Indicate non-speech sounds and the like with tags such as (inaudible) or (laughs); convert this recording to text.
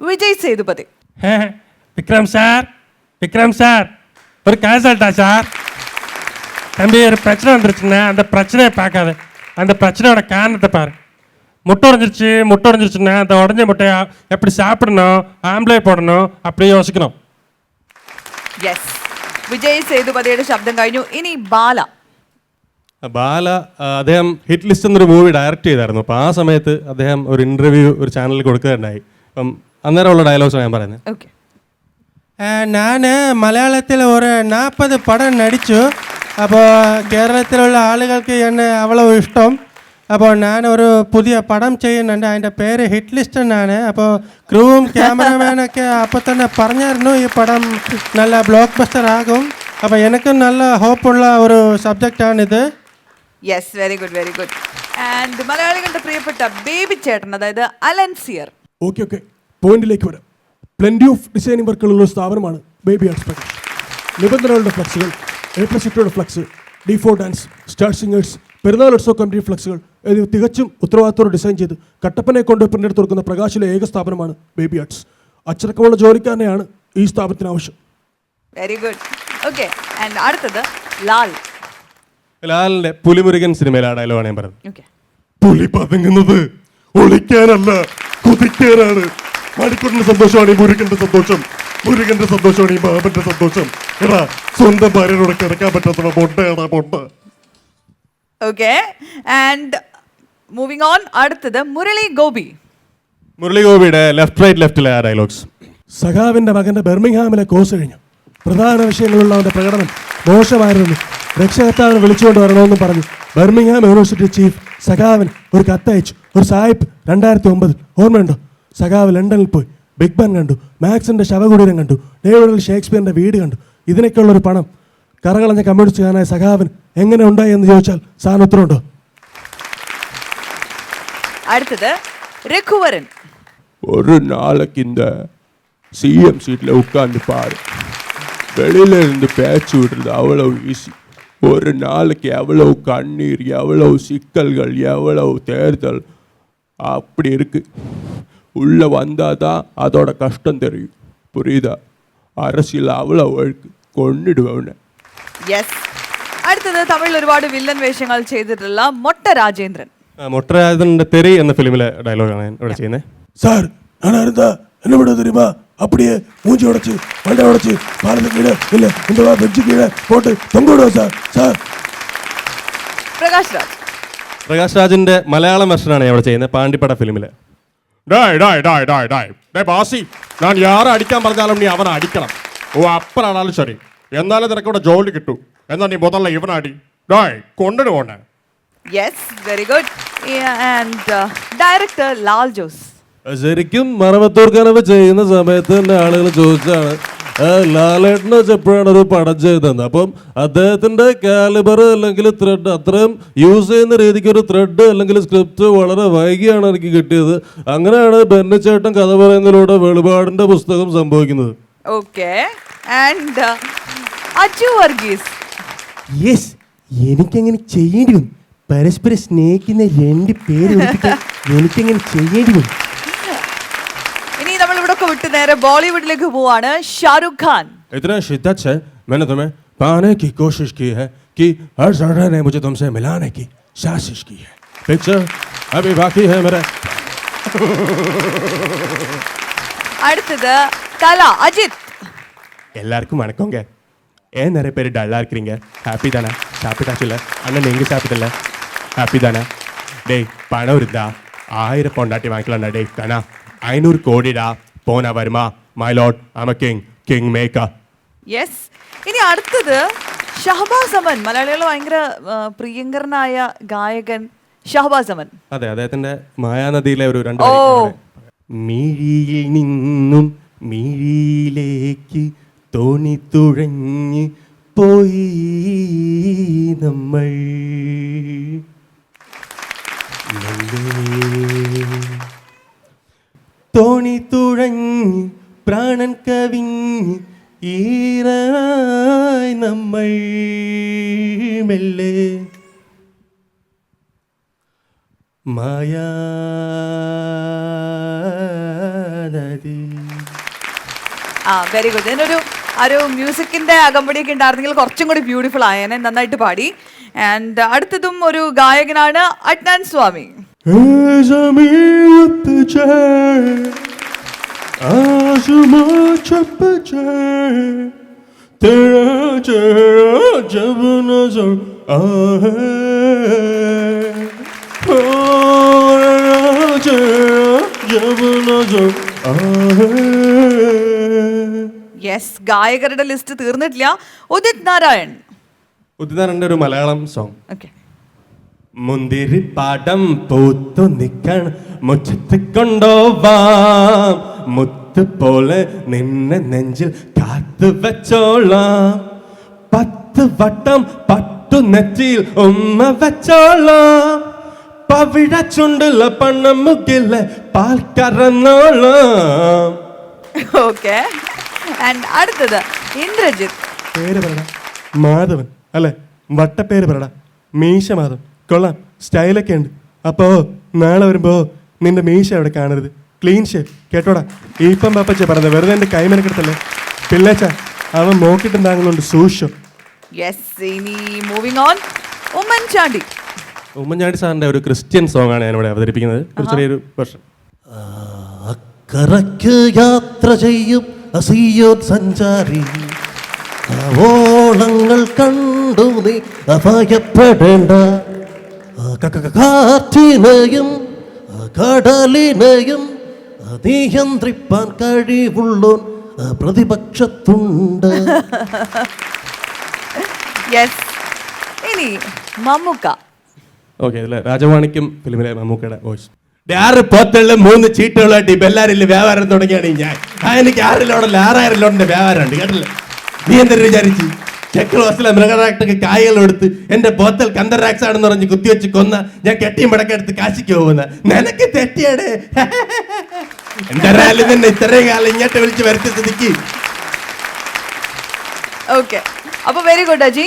Vijay Sethupathi Vikram sir Vikram sir ஒரு கேசல்ட்டா sir தம்பி ஒரு பிரச்சனை வந்துருச்சுன்னா அந்த பிரச்சனையை பார்க்காத அந்த பிரச்சனையோட காரணத்தை பாரு முட்டை உடஞ்சிருச்சு முட்டை உடஞ்சிருச்சுன்னா அந்த உடஞ்ச முட்டையை எப்படி சாப்பிடணும் ஆம்லேட் போடணும் அப்படி யோசிக்கணும் യെസ് വിജയ് സേതുപതിയുടെ ശബ്ദം കഴിഞ്ഞു ഇനി ബാല ബാല ആ, അദ്ദേഹം ഹിറ്റ് ലിസ്റ്റ് എന്നൊരു മൂവി ഡയറക്റ്റ് ചെയ്തായിരുന്നു അപ്പോൾ ആ സമയത്ത് അദ്ദേഹം ഒരു ഇൻ്റർവ്യൂ ഒരു ചാനലിൽ കൊടുക്കുകയുണ്ടായി അപ്പം അന്നേരമുള്ള ഡയലോഗ്സ് ഞാൻ പറയുന്നത്. ഞാൻ മലയാളത്തിൽ ഒരു നാൽപ്പത് പടം നടിച്ചു. അപ്പോൾ കേരളത്തിലുള്ള ആളുകൾക്ക് എന്നെ അവളോ ഇഷ്ടം. അപ്പോൾ ഞാൻ ഒരു പുതിയ പടം ചെയ്യുന്നുണ്ട്. അതിന്റെ പേര് ഹിറ്റ് ലിസ്റ്റ് എന്നാണ് അപ്പോൾ ക്രൂവും ക്യാമറമാനൊക്കെ അപ്പോൾ തന്നെ പറഞ്ഞായിരുന്നു ഈ പടം നല്ല ബ്ലോക്ക് ബസ്റ്റർ ആകും. അപ്പോൾ എനിക്കും നല്ല ഹോപ്പുള്ള ഒരു സബ്ജക്റ്റാണിത് yes very good very good and മലയാളികളുടെ പ്രിയപ്പെട്ട ബേബി ചേട്ടൻ അതായത് അലൻസിയർ ഓക്കെ ഓക്കെ പോയിന്റിലേക്ക് വരാം. പ്ലെന്റി ഓഫ് ഡിസൈനിങ് വർക്കുകളുള്ള ഒരു സ്ഥാപനമാണ് ബേബി ആർട്സ് പ്രകാശ് നിബന്ധനകളുടെ ഫ്ലക്സുകൾ A plus flex D four dance star singers പെരുന്നാൾ ഉത്സവ കമ്പനി ഫ്ലക്സുകൾ എന്നിവ തികച്ചും ഉത്തരവാദിത്തോടെ ഡിസൈൻ ചെയ്ത് കട്ടപ്പനെ കൊണ്ട് പ്രിന്റെടുത്ത് കൊടുക്കുന്ന പ്രകാശിലെ ഏക സ്ഥാപനമാണ് ബേബി ആർട്സ് അച്ചടക്കമുള്ള ജോലിക്കാരനെയാണ് ഈ സ്ഥാപനത്തിന് ആവശ്യം. വെരി ഗുഡ് ഓക്കെ ആൻഡ് അടുത്തത് ലാൽ. ലാലിന്റെ പുലിമുരുകൻ സിനിമയിലെ ആ ഡയലോഗാണ് ഞാൻ പറഞ്ഞത്. ഓക്കെ പുലി പതുങ്ങുന്നത് ഒളിക്കാനല്ല കുതിക്കാനാണ്. മണിക്കൂറിന്റെ സന്തോഷമാണ് ഈ മുരുകന്റെ സന്തോഷം. മുരുകന്റെ സന്തോഷമാണ് ഈ ബാബന്റെ സന്തോഷം. എടാ സ്വന്തം ഭാര്യയോട് കിടക്കാൻ പറ്റാത്ത പൊട്ടയാടാ പൊട്ട ഓക്കെ ആൻഡ് മൂവിങ് ഓൺ അടുത്തത് മുരളി ഗോപി. മുരളി ഗോപിയുടെ ലെഫ്റ്റ് റൈറ്റ് ലെഫ്റ്റിലെ ഡയലോഗ്സ് സഖാവിന്റെ മകന്റെ ബെർമിംഗ്ഹാമിലെ കോഴ്സ് കഴിഞ്ഞു. പ്രധാന വിഷയങ്ങളുള്ള അവന്റെ പ്രകടനം മോശമായിരുന്നു. രക്ഷകർത്താവിനെ വിളിച്ചുകൊണ്ട് വരണമെന്നും പറഞ്ഞു. ബെർമിംഗ്ഹാം യൂണിവേഴ്സിറ്റി ചീഫ് സഖാവിന് ഒരു കത്തയച്ചു. ഒരു സാഹിബ് രണ്ടായിരത്തി ഒമ്പതിൽ. ഓർമ്മയുണ്ടോ? സഖാവ് ലണ്ടനിൽ പോയി ബിഗ് ബാൻ കണ്ടു മാക്സിന്റെ ശവകുടീരം കണ്ടു ഡേവിഡിൽ ഷേക്സ്പിയറിന്റെ വീട് കണ്ടു ഇതിനൊക്കെയുള്ള ഒരു പണം കറകളഞ്ഞ കമ്മ്യൂണിസ്റ്റുകാരനായ സഖാവിന് എങ്ങനെ ഉണ്ടായി എന്ന് ചോദിച്ചാൽ സാറിന് ഉത്തരവുണ്ടോ അടുത്തത് രഘുവരൻ ஒரு நாளைக்கு இந்த சிஎம் சீட்டில் உட்காந்து பாரு வெளியில இருந்து பேச்சு விடுறது அவ்வளவு ஈஸி ஒரு நாளைக்கு எவ்வளவு கண்ணீர் எவ்வளவு சிக்கல்கள் எவ்வளவு தேர்தல் அப்படி இருக்கு உள்ள வந்தாதான் அதோட கஷ்டம் தெரியும் புரியுதா அரசியல் அவ்வளவு அழுக்கு கொன்னிடுவேன் യെസ് അടുത്തത് തമിഴിൽ ഒരുപാട് വില്ലൻ വേഷങ്ങൾ ചെയ്തിട്ടുള്ള മൊട്ട രാജേന്ദ്രൻ മൊട്ടരാജന്റെ തെറി എന്ന ഫിലിമിലെ ഡയലോഗാണ് ഞാൻ ഇവിടെ ചെയ്യുന്നത് சார் நான் இருந்தா என்ன விட தெரியுமா அப்படியே மூஞ்சி உடைச்சு மண்டை உடைச்சு பாலத்து கீழே இல்ல இந்த வா பெஞ்சு கீழே போட்டு தொங்க விடுவேன் சார் சார் പ്രകാശ് രാജ് പ്രകാശ് രാജിന്റെ മലയാളം വെർഷനാണ് ഞാൻ ഇവിടെ ചെയ്യുന്നത് പാണ്ടിപ്പട ഫിലിമിലെ ഡായ് ഡായ് ഡായ് ഡായ് ഡായ് ഡേ ബാസി ഞാൻ യാരെ അടിക്കാൻ പറഞ്ഞാലും നീ അവനെ അടിക്കണം. ഓ അപ്പനാണാലും ശരി. എന്നാലും നിനക്കിവിടെ ജോലി കിട്ടൂ. എന്നാ നീ മുതല ഇവനടി ഡായ് കൊണ്ടിട്ട് പോണേ yes very good and director Lal Jose. ശരിക്കും മറവത്തൂർ കനവ് ചെയ്യുന്ന സമയത്ത് തന്നെ ആളുകൾ ചോദിച്ചാണ് "ആ, ലാലേട്ടനെ വെച്ചപ്പോഴാണ് ഒരു പടം ചെയ്തത്. അപ്പം അദ്ദേഹത്തിന്റെ കാലിബർ അല്ലെങ്കിൽ ത്രെഡ് അത്രയും യൂസ് ചെയ്യുന്ന രീതിക്ക് ഒരു ത്രെഡ് അല്ലെങ്കിൽ സ്ക്രിപ്റ്റ് വളരെ വൈകിയാണ് എനിക്ക് കിട്ടിയത്. അങ്ങനെയാണ് ബെന്നിച്ചേട്ടൻ കഥ പറയുന്നതിലൂടെ വെളിപാടിന്റെ പുസ്തകം സംഭവിക്കുന്നത്. Okay and Aju Varghese. Yes എനിക്കങ്ങനെ ചെയ്യേണ്ടി വന്നു. പരസ്പരം സ്നേഹിക്കുന്ന രണ്ട് പേര് എനിക്കങ്ങനെ ചെയ്യേണ്ടി വന്നു. ഇനി നമ്മൾ ഇവിടെ ഒക്കെ വിട്ട് നേരെ ബോളിവുഡിലേക്ക് പോവാണ് ഷാറുഖ് ഖാൻ इतना शिद्दत से मैंने तुम्हें पाने की कोशिश की है कि हर जगह ने मुझे तुमसे मिलाने की साजिश की है पिक्चर अभी बाकी है मेरा അടുത്തത് തല അജിത് எல்லாருக்கும் வணக்கங்க ஏன் நிறைய பேர் டல்லாக இருக்கிறீங்க ஹாப்பி தானே சாப்பிட்டாச்சுல்ல அண்ணன் நீங்கள் சாப்பிட்டல ஹாப்பி தானே டேய் பணம் இருந்தா ஆயிரம் பொண்டாட்டி வாங்கிக்கலாம்டா டேய் கண்ணா ஐநூறு கோடிடா போனா வருமா மை லார்ட் ஆம கிங் കിങ് മേക്ക യെസ് ഇനി അടുത്തത് ഷഹബാസ് അമൻ മലയാളികൾ ഭയങ്കര ആ, പ്രിയങ്കരനായ ഗായകൻ ഷഹബാസ് അമൻ അതെ അദ്ദേഹത്തിന്റെ മായാനദിയിലെ ഒരു രണ്ട് ഓ. വരി. മിഴിയിൽ നിന്നും മിഴിയിലേക്ക് തോണി തുഴഞ്ഞ് പോയി നമ്മൾ തോണി തുഴഞ്ഞ് പ്രാണൻ കവിഞ്ഞ് ഈറായി നമ്മൾ മെല്ലെ. മായാനദി. ആ വെരി ഗുഡ് ആ ഒരു മ്യൂസിക്കിന്റെ അകമ്പടിയൊക്കെ ഉണ്ടായിരുന്നെങ്കിൽ കുറച്ചും കൂടി ബ്യൂട്ടിഫുൾ ആയേനെ നന്നായിട്ട് പാടി. ആൻഡ് അടുത്തതും ഒരു ഗായകനാണ് അഡ്നാൻ സ്വാമി. യെസ് ഗായകരുടെ ലിസ്റ്റ് തീർന്നിട്ടില്ല. ഉദിത് നാരായൺ. ഉദിതാറിന്റെ ഒരു മലയാളം സോങ് ഓക്കെ മുന്തിരി പാടം പൂത്തു നിക്കൺ മുറ്റത്ത് കൊണ്ടോവാം മുത്ത് പോലെ നിന്നെ നെഞ്ചിൽ കാത്തു വെച്ചോളാം. പത്ത് വട്ടം പട്ടു നെറ്റിയിൽ ഉമ്മ വെച്ചോളാം. പവിഴ ചുണ്ടുള്ള പണം മുകില പാൽ കറന്നോളാം. ഓക്കെ അടുത്തത് ഇന്ദ്രജിത്ത്. പേര് പറ മാധവൻ അല്ലെ? വട്ടപ്പേര് പറ മീശ മാധവൻ കൊള്ളാം. സ്റ്റൈലൊക്കെ ഉണ്ട്. അപ്പോ നാളെ വരുമ്പോ നിന്റെ മീശ അവിടെ കാണരുത്. ക്ലീൻ ഷേ കേട്ടോടാ? ഇപ്പം പാപ്പച്ച പറഞ്ഞത് വെറുതെ എന്റെ കൈമനക്കെടുത്തല്ലേ പിള്ളേച്ച അവൻ നോക്കിയിട്ടുണ്ടാകുന്നുണ്ട് സൂക്ഷം യെസ് ഇനി മൂവിങ് ഓൺ ഉമ്മൻചാണ്ടി. ഉമ്മൻചാണ്ടി സാറിന്റെ ഒരു ക്രിസ്ത്യൻ സോങ് ആണ് ഞാനിവിടെ അവതരിപ്പിക്കുന്നത്. ഒരു ചെറിയൊരു വർഷം. അക്കറയ്ക്ക് യാത്ര ചെയ്യും അസിയോ സഞ്ചാരി. ഓളങ്ങൾ കണ്ടു നീ അഭയപ്പെടേണ്ട. കാറ്റിനെയും കടലിനെയും നിയന്ത്രിപ്പാൻ കഴിവുള്ളോൻ പ്രതിപക്ഷത്തുണ്ട്. (laughs) യെസ് ഇനി മമ്മൂക്ക. ഓക്കെ രാജവാണിക്കും ഫിലിമിലെ മമ്മൂക്കയുടെ വോയിസ് ആറ് പോത്തുള്ള മൂന്ന് ചീട്ടുകളായിട്ട് ഈ ബെല്ലാരിൽ വ്യാപാരം തുടങ്ങിയാണ് ഞാൻ. എനിക്ക് ആറിലോടല്ല ആറായിരം ലോഡിന്റെ വ്യാപാരമുണ്ട് കേട്ടല്ലേ കേട്ടില്ല? നീ എന്തൊരു വിചാരിച്ചു? ചെക്ക് ഹോസ്റ്റലെ മൃഗറാക്ടൊക്കെ കായകൾ എടുത്ത് എന്റെ ബോത്തൽ കന്തറാക്സ് ആണെന്ന് പറഞ്ഞ് കുത്തിവെച്ച് കൊന്ന ഞാൻ കെട്ടിയും പടക്കെടുത്ത് കാശിക്ക് പോകുന്ന നിനക്ക് തെറ്റിയടേ. എന്തായാലും തന്നെ ഇത്രയും കാലം ഇങ്ങോട്ട് വിളിച്ച് വരുത്തി സ്ഥിതിക്ക്. ഓക്കെ അപ്പൊ വെരി ഗുഡ് അജി.